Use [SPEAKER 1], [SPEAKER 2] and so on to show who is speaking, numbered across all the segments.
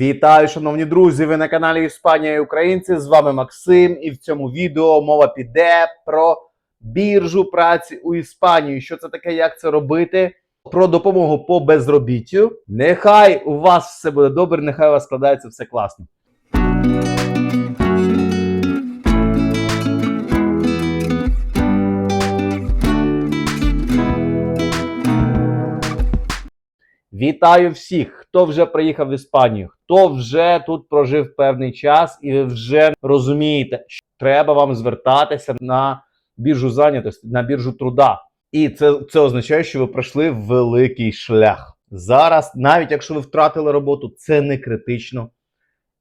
[SPEAKER 1] Вітаю, шановні друзі! Ви на каналі Іспанія і Українці. З вами Максим, і в цьому відео мова піде про біржу праці у Іспанії. Що це таке, як це робити? Про допомогу по безробіттю. Нехай у вас все буде добре, нехай у вас складається все класно. Вітаю всіх, хто вже приїхав в Іспанію, хто вже тут прожив певний час, і ви вже розумієте, що треба вам звертатися на біржу зайнятості, на біржу труда. І це, це означає, що ви пройшли великий шлях. Зараз, навіть якщо ви втратили роботу, це не критично.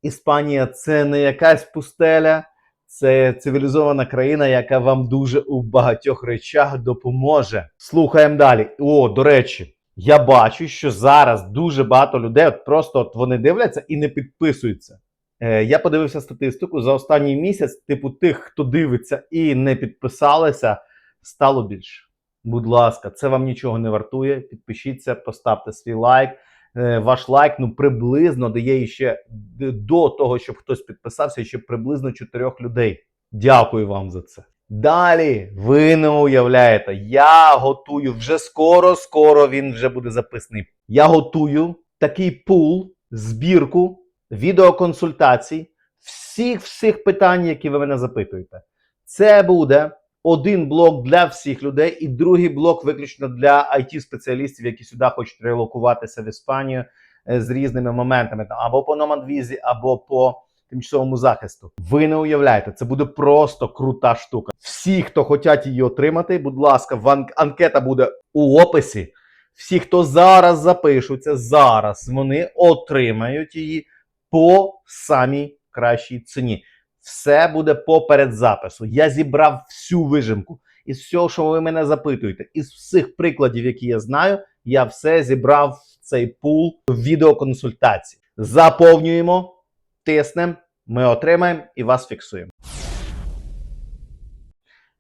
[SPEAKER 1] Іспанія це не якась пустеля, це цивілізована країна, яка вам дуже у багатьох речах допоможе. Слухаємо далі. О, до речі. Я бачу, що зараз дуже багато людей от просто от вони дивляться і не підписуються. Е, я подивився статистику за останній місяць, типу, тих, хто дивиться і не підписалися, стало більше. Будь ласка, це вам нічого не вартує. Підпишіться, поставте свій лайк. Е, ваш лайк ну приблизно дає ще до того, щоб хтось підписався, ще приблизно чотирьох людей. Дякую вам за це. Далі ви не уявляєте, я готую вже скоро, скоро він вже буде записаний. Я готую такий пул, збірку відеоконсультацій всіх всіх питань, які ви мене запитуєте. Це буде один блок для всіх людей, і другий блок виключно для it спеціалістів, які сюди хочуть релокуватися в Іспанію е, з різними моментами, там, або по номадвізі, або по тимчасовому захисту. Ви не уявляєте, це буде просто крута штука. Всі, хто хочуть її отримати, будь ласка, в ан- анкета буде у описі. Всі, хто зараз запишуться, зараз вони отримають її по самій кращій ціні. Все буде по передзапису. Я зібрав всю вижимку. Із всього, що ви мене запитуєте, із всіх прикладів, які я знаю, я все зібрав в цей пул відеоконсультацій. Заповнюємо тиснемо, ми отримаємо і вас фіксуємо.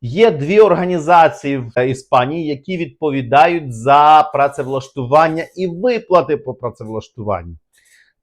[SPEAKER 1] Є дві організації в Іспанії, які відповідають за працевлаштування і виплати по працевлаштуванню.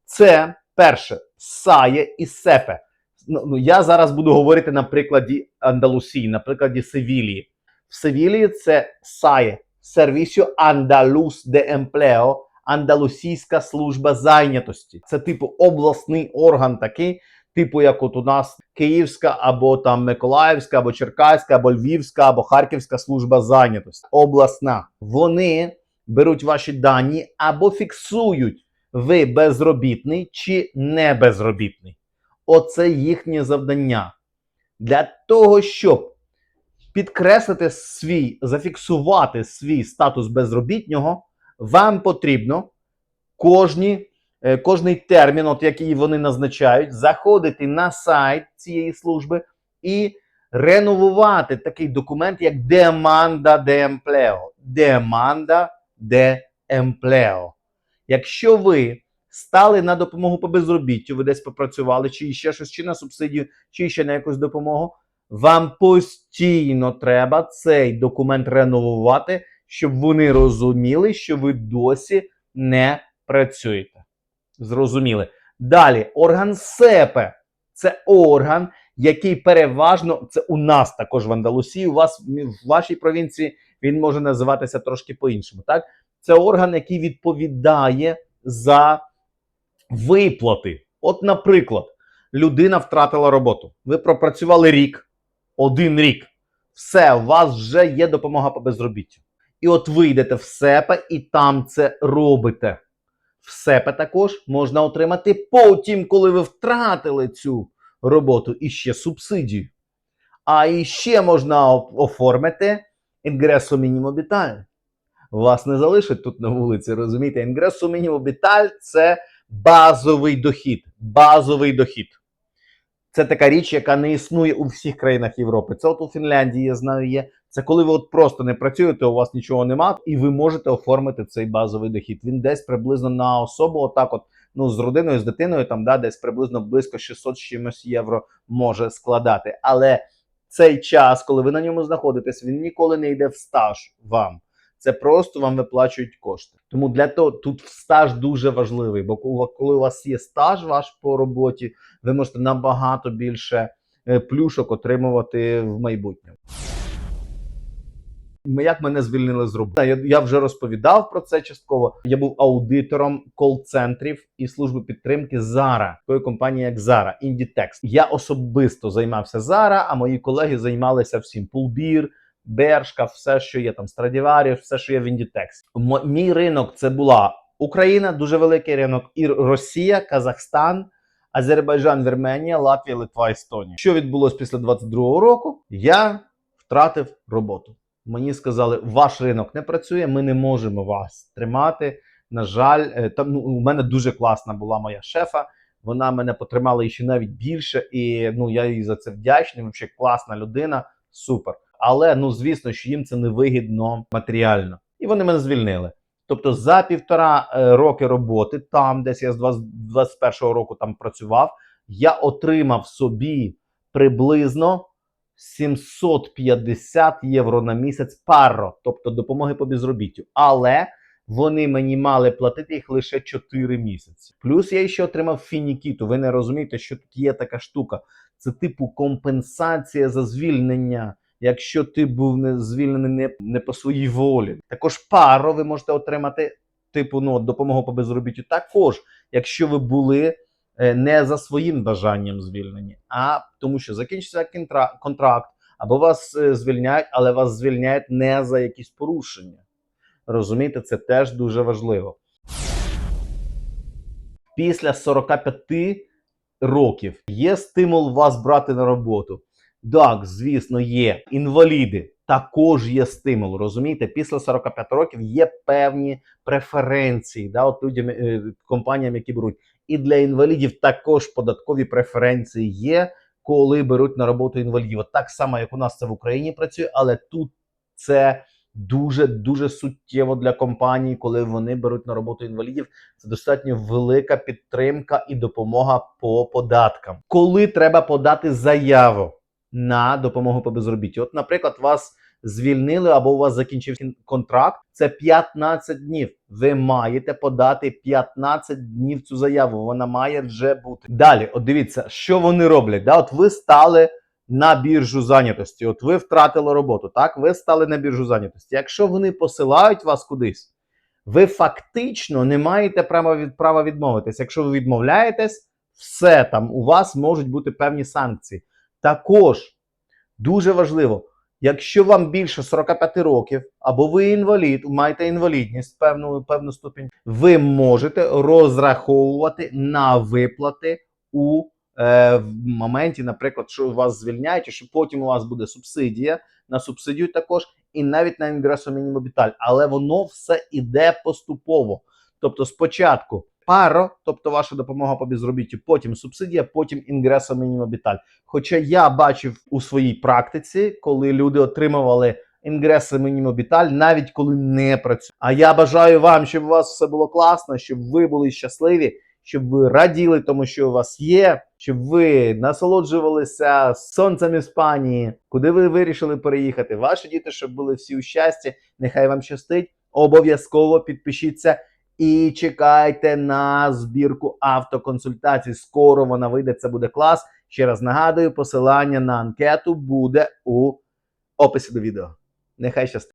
[SPEAKER 1] Це перше САЄ і СЕПЕ. Ну, ну, я зараз буду говорити на прикладі Андалусії, на прикладі Севілії. В Севілії це САЄ Сервісіо Андалус де Емплео, Андалусійська служба зайнятості. Це типу обласний орган такий, типу, як от у нас Київська, або там Миколаївська, або Черкаська, або Львівська, або Харківська служба зайнятості. Обласна. Вони беруть ваші дані або фіксують, ви безробітний чи не безробітний. Оце їхнє завдання. Для того, щоб підкреслити свій, зафіксувати свій статус безробітнього, вам потрібно кожні, кожний термін, от який вони назначають, заходити на сайт цієї служби і реновувати такий документ, як Деманда de Empleo. Деманда de Empleo. Якщо ви стали на допомогу по безробіттю, ви десь попрацювали, чи ще щось, чи на субсидію, чи ще на якусь допомогу, вам постійно треба цей документ реновувати, щоб вони розуміли, що ви досі не працюєте. Зрозуміли. Далі, орган СЕПЕ це орган, який переважно це у нас також в Андалусії. У вас в вашій провінції він може називатися трошки по-іншому. Так, це орган, який відповідає за виплати. От, наприклад, людина втратила роботу. Ви пропрацювали рік, один рік. Все, у вас вже є допомога по безробіттю. І от ви йдете в СЕПЕ і там це робите. В СЕПЕ також можна отримати потім, коли ви втратили цю роботу, і ще субсидію. А іще можна оформити інгресо мінімобіталь. Вас не залишать тут на вулиці, розумієте? Інгресо мінімобіталь це базовий дохід. Базовий дохід. Це така річ, яка не існує у всіх країнах Європи. Це от у Фінляндії, я знаю, є. Це коли ви от просто не працюєте, у вас нічого нема, і ви можете оформити цей базовий дохід. Він десь приблизно на особу, отак, от ну з родиною, з дитиною, там да, десь приблизно близько 600 чимось євро може складати. Але цей час, коли ви на ньому знаходитесь, він ніколи не йде в стаж вам. Це просто вам виплачують кошти. Тому для того тут стаж дуже важливий, бо коли коли у вас є стаж ваш по роботі, ви можете набагато більше е, плюшок отримувати в майбутньому. Як мене звільнили з роботи? Я, я вже розповідав про це частково. Я був аудитором кол-центрів і служби підтримки Zara, такої компанії як Zara, Inditex. Я особисто займався Zara, а мої колеги займалися всім Пулбір, Бершка, все, що є там, Stradivarius, все, що є в Inditex. М- мій ринок це була Україна, дуже великий ринок, і Росія, Казахстан. Азербайджан, Вірменія, Латвія, Литва, Естонія. Що відбулося після 22-го року? Я втратив роботу. Мені сказали, ваш ринок не працює, ми не можемо вас тримати. На жаль, е, там ну, у мене дуже класна була моя шефа. Вона мене потримала ще навіть більше, і ну я їй за це вдячний. Взагалі класна людина, супер. Але ну звісно, що їм це не вигідно матеріально, і вони мене звільнили. Тобто за півтора е, роки роботи, там десь я з 20 21-го року там працював, я отримав собі приблизно 750 євро на місяць паро, тобто допомоги по безробіттю. Але вони мені мали платити їх лише 4 місяці. Плюс я ще отримав фінікіту. Ви не розумієте, що тут є така штука. Це типу компенсація за звільнення. Якщо ти був не звільнений не, не по своїй волі, також паро ви можете отримати, типу, ну допомогу по безробіттю. Також, якщо ви були не за своїм бажанням звільнені, а тому, що закінчиться контракт, або вас е, звільняють, але вас звільняють не за якісь порушення. Розумієте, це теж дуже важливо. Після 45 років є стимул вас брати на роботу. Так, звісно, є. Інваліди також є стимул. Розумієте, після 45 років є певні преференції, да, от людям, е, компаніям, які беруть. І для інвалідів також податкові преференції є, коли беруть на роботу інвалідів. Так само, як у нас це в Україні працює, але тут це дуже дуже суттєво для компаній, коли вони беруть на роботу інвалідів. Це достатньо велика підтримка і допомога по податкам. Коли треба подати заяву на допомогу по безробіттю? От, наприклад, вас звільнили або у вас закінчився контракт, це 15 днів. Ви маєте подати 15 днів цю заяву. Вона має вже бути. Далі, от дивіться, що вони роблять. Да? От ви стали на біржу зайнятості. От ви втратили роботу. Так, ви стали на біржу зайнятості. Якщо вони посилають вас кудись, ви фактично не маєте права від права відмовитись. Якщо ви відмовляєтесь, все там у вас можуть бути певні санкції. Також дуже важливо, якщо вам більше 45 років, або ви інвалід, маєте інвалідність певну певну ступінь, ви можете розраховувати на виплати у е, в моменті, наприклад, що вас звільняють, що потім у вас буде субсидія на субсидію також, і навіть на інгресо мінімобіталь. Але воно все іде поступово. Тобто, спочатку паро, тобто ваша допомога по безробіттю, потім субсидія, потім інгресо мінімобіталь. Хоча я бачив у своїй практиці, коли люди отримували інгреси мінімобіталь, навіть коли не працюють. А я бажаю вам, щоб у вас все було класно, щоб ви були щасливі, щоб ви раділи тому, що у вас є, щоб ви насолоджувалися сонцем Іспанії, куди ви вирішили переїхати. Ваші діти, щоб були всі у щасті. Нехай вам щастить. Обов'язково підпишіться і чекайте на збірку автоконсультацій. Скоро вона вийде. Це буде клас. Ще раз нагадую, посилання на анкету буде у описі до відео. Нехай щастить.